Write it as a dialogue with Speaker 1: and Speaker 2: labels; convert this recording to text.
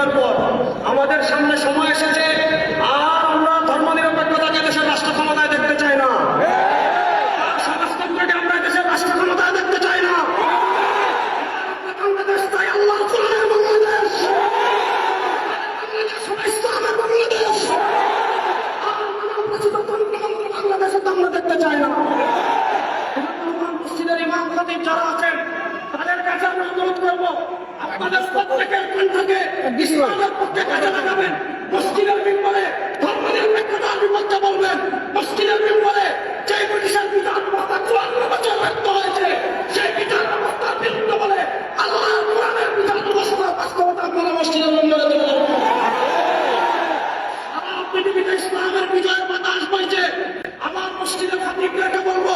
Speaker 1: গণবিপ্লবের পর আমাদের সামনে সময় এসেছে, আর আমরা ধর্মনিরপেক্ষতাকে দেশের রাষ্ট্র ক্ষমতায় দেখতে চাই না। সমাজতন্ত্রকে আমরা দেশের রাষ্ট্র ক্ষমতায় দেখতে চাই না।
Speaker 2: বাংলাদেশ তাই আল্লাহ আমরা দেখতে চাই না। মসজিদের ইমাম যারা করব। আপনাদের প্রত্যেকের কণ্ঠকে ইসলামের পক্ষে কাজে লাগাবেন মসজিদের বিপক্ষে বলবেন। মসজিদের যে ব্রিটিশের বিচার ব্যবস্থা চুয়ান্ন বছর ব্যর্থ হয়েছে সেই বিচার ব্যবস্থার বিরুদ্ধে বলে আল্লাহ কোরআনের বিচার ব্যবস্থা বাস্তবতা আপনারা মসজিদের দেবেন আমার পৃথিবীতে ইসলামের বিজয়ের বাতাস বইছে। আমার মসজিদের খাতিবদেরকে বলব।